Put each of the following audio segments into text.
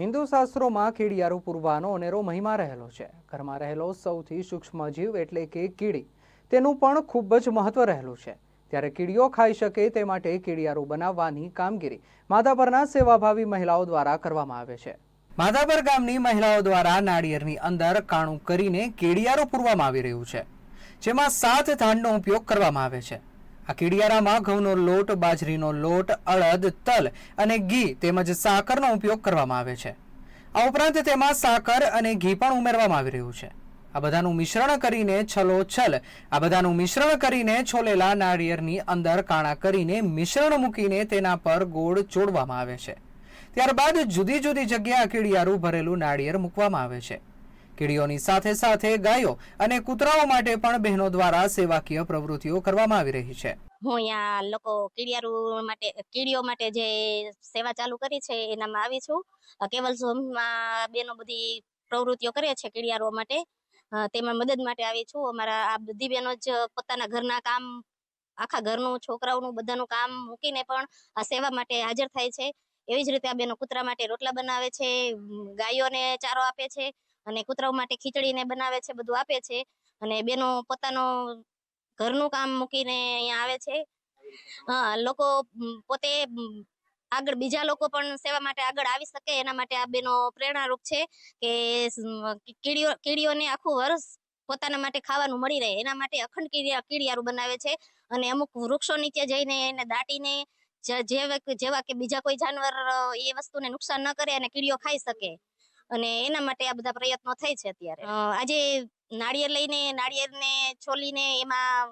હિન્દુ શાસ્ત્રોમાં કીડિયારો પૂરવાનો અનેરો મહિમા રહેલો છે. ઘરમાં રહેલો સૌથી સૂક્ષ્મ જીવ એટલે કે કીડી. તેનું પણ ખૂબ જ મહત્વ રહેલું છે. ત્યારે કીડીઓ ખાઈ શકે તે માટે કીડિયારું બનાવવાની કામગીરી માધાપરના સેવાભાવી મહિલાઓ દ્વારા કરવામાં આવે છે. માધાપર ગામની મહિલાઓ દ્વારા નાળિયેરની અંદર કાણું કરીને કેડિયારો પૂરવામાં આવી રહ્યું છે. જેમાં સાત ધાનનો ઉપયોગ કરવામાં આવે છે. આ કીડિયારામાં ઘઉંનો લોટ, બાજરીનો લોટ અડદ તલ અને ઘી તેમજ સાકરનો ઉપયોગ કરવામાં આવે છે. આ ઉપરાંત તેમાં સાકર અને ઘી પણ ઉમેરવામાં આવી રહ્યું છે. આ બધાનું મિશ્રણ કરીને છલો છલ, આ બધાનું મિશ્રણ કરીને છોલેલા નાળિયેરની અંદર કાણા કરીને મિશ્રણ મૂકીને તેના પર ગોળ ચોડવામાં આવે છે. ત્યારબાદ જુદી જુદી જગ્યાએ આ કીડિયારું ભરેલું નાળિયેર મૂકવામાં આવે છે. કીડીઓની સાથે સાથે ગાયો અને કૂતરાઓ માટે પણ બહેનો દ્વારા સેવાકીય પ્રવૃત્તિઓ કરવામાં આવી રહી છે. હું અહીંયા લોકો કીડિયારું માટે, કીડીઓ માટે જે સેવા ચાલુ કરી છે, એનામાં આવી છું. કેવલ ઝોનમાં બેનો બધી પ્રવૃત્તિઓ કરે છે કીડિયારો માટે. તેમાં મદદ માટે આવી છું. અમારા આ બધી બહેનો જ પોતાના ઘરના કામ, આખા ઘરનું, છોકરાઓનું, બધાનું કામ મૂકીને પણ આ સેવા માટે હાજર થાય છે. એવી જ રીતે આ બેનો કૂતરા માટે રોટલા બનાવે છે, ગાયોને ચારો આપે છે. અને કૂતરાઓ માટે ખીચડીને બનાવે છે, બધું આપે છે. અને બેનો પોતાનો ઘરનું કામ મૂકીને અહીંયા આવે છે. લોકો પોતે આગળ બીજા લોકો પણ સેવા માટે આગળ આવી શકે, એના માટે આ બેનો પ્રેરણારૂપ છે કે કીડીઓ, કીડીઓને આખું વર્ષ પોતાના માટે ખાવાનું મળી રહે. એના માટે અખંડ કીડિયા, કીડિયારું બનાવે છે અને અમુક વૃક્ષો નીચે જઈને એને દાટીને જેવા કે બીજા કોઈ જાનવર એ વસ્તુને નુકસાન ન કરે અને કીડીઓ ખાઈ શકે. અને એના માટે આ બધા પ્રયત્નો થાય છે અત્યારે. આજે નાળિયેર લઈને, નાળિયેરને છોલીને, એમાં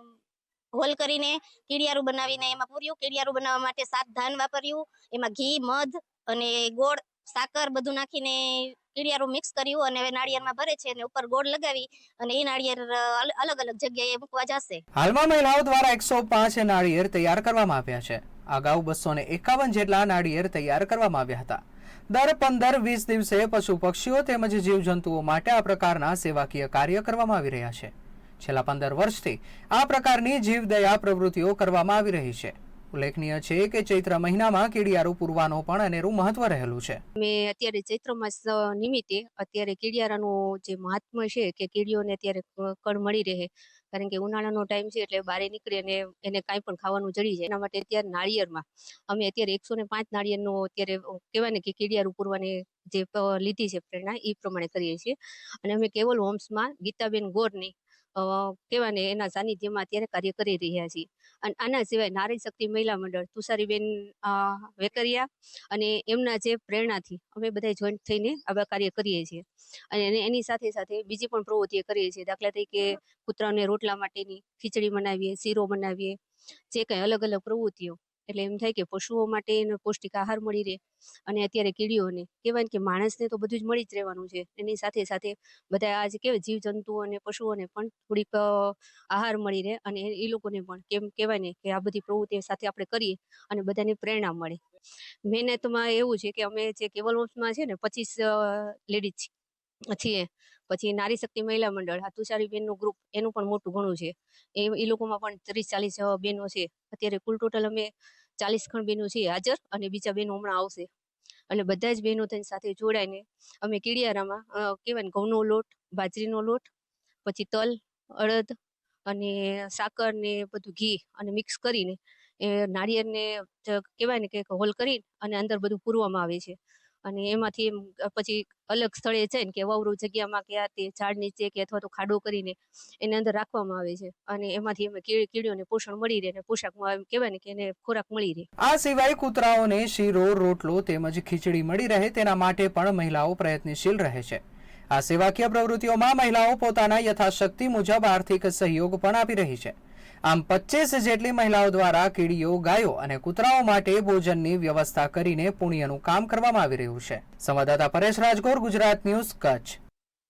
હોલ કરીને કીડિયારું બનાવીને એમાં પૂર્યું. કીડિયારું બનાવવા માટે સાત ધાન વાપર્યું. એમાં ઘી, મધ અને ગોળ, સાકર બધું નાખીને કીડિયારું મિક્સ કર્યું અને હવે નાળિયેરમાં ભરે છે અને ઉપર ગોળ લગાવી અને એ નાળિયેર અલ- અલગ અલગ જગ્યાએ મૂકવા જશે. હાલમાં મહિલાઓ દ્વારા એકસો પાંચ નાળિયેર તૈયાર કરવામાં આવ્યા છે. અગાઉ બસો ને એકાવન જેટલા નાળિયેર તૈયાર કરવામાં આવ્યા હતા. દર પંદર વીસ દિવસે પશુ પક્ષીઓ તેમજ જીવજંતુઓ માટે આ પ્રકારના સેવાકીય કાર્ય કરવામાં આવી રહ્યા છે. છેલ્લા પંદર વર્ષથી આ પ્રકારની જીવદયા પ્રવૃત્તિઓ કરવામાં આવી રહી છે. ઉલ્લેખનીય છે કે ચૈત્ર મહિનામાં કીડિયારું પૂરવાનો પણ અનેરું મહત્વ રહેલું છે. મેં અત્યારે ચૈત્ર માસ નિમિત્તે અત્યારે કીડિયારાનું જે મહાત્મ્ય છે કે કીડીઓને અત્યારે કણ મળી રહે. કારણ કે ઉનાળાનો ટાઈમ છે એટલે બારે નીકળે અને એને કાંઈ પણ ખાવાનું જડી જાય. એના માટે અત્યારે નાળિયેરમાં અમે અત્યારે એકસો ને પાંચ નાળિયેરનો અત્યારે કહેવાય ને કે કીડિયારું પૂરવાની જે લીધી છે પ્રેરણા એ પ્રમાણે કરીએ છીએ. અને અમે કેવલ હોમ્સમાં ગીતાબેન ગોરની કહેવાય ને એના સાનિધ્યમાં અત્યારે કાર્ય કરી રહ્યા છીએ. અને આના સિવાય નારી શક્તિ મહિલા મંડળ, તુષારીબેન વેકરિયા અને એમના જે પ્રેરણાથી અમે બધા જોઈન્ટ થઈને આવા કાર્ય કરીએ છીએ. અને એને- એની સાથે સાથે બીજી પણ પ્રવૃત્તિઓ કરીએ છીએ. દાખલા તરીકે કૂતરાને રોટલા માટેની ખીચડી બનાવીએ શીરો બનાવીએ જે કંઈ અલગ અલગ પ્રવૃત્તિઓ એટલે એમ થાય કે પશુઓ માટે એનો પૌષ્ટિક આહાર મળી રહે અને અત્યારે કીડીઓને કહેવાય ને કે માણસને તો બધું જ મળી જ રહેવાનું છે. એની સાથે સાથે બધા આજ કેવાય જીવજંતુઓ અને પશુઓને પણ થોડીક આહાર મળી રહે અને એ લોકોને પણ કેમ કહેવાય ને કે આ બધી પ્રવૃત્તિઓ સાથે આપણે કરીએ અને બધાને પ્રેરણા મળે. મહેનતમાં એવું છે કે અમે જે કેવલ વંશમાં છે ને પચીસ લેડીઝ છીએ. પછી નારી શક્તિ મહિલા મંડળ, આ તુષારીબેનનું ગ્રુપ એનું પણ મોટું ઘણું છે. એ એ લોકોમાં પણ ત્રીસ ચાલીસ બહેનો છે. અત્યારે કુલ ટોટલ અમે ચાલીસ ખણ બહેનો છે હાજર અને બીજા બહેનો હમણાં આવશે. એટલે બધા જ બહેનો થઈને સાથે જોડાઈને અમે કીડિયારામાં કહેવાય ને ઘઉંનો લોટ, બાજરીનો લોટ, પછી તલ, અડદ અને સાકર ને બધું ઘી અને મિક્સ કરીને એ નાળિયેરને કહેવાય ને કે હોલ કરી અને અંદર બધું પૂરવામાં આવે છે. અને એમાંથી એમ પછી અલગ સ્થળે જઈને કે વવરું જગ્યામાં કે આ તે ઝાડ નીચે કે અથવા તો ખાડો કરીને એની અંદર રાખવામાં આવે છે. અને એમાંથી કીડી, કીડીઓને પોષણ મળી રહે અને પોશાકમાં એમ કહેવાય ને કે એને ખોરાક મળી રહે. આ સિવાય કૂતરાઓને શીરો, રોટલો તેમજ ખીચડી મળી રહે, તેના માટે પણ મહિલાઓ પ્રયત્નશીલ રહે છે. આ સેવાકીય પ્રવૃત્તિઓમાં મહિલાઓ પોતાના યથાશક્તિ મુજબ આર્થિક સહયોગ પણ આપી રહી છે. આમ પચીસ જેટલી મહિલાઓ દ્વારા કીડીઓ ગાયો અને કૂતરાઓ માટે ભોજનની વ્યવસ્થા કરીને પુણ્યનું કામ કરવામાં આવી રહ્યું છે. સંવાદદાતા પરેશ રાજગોર, ગુજરાત ન્યૂઝ કચ્છ.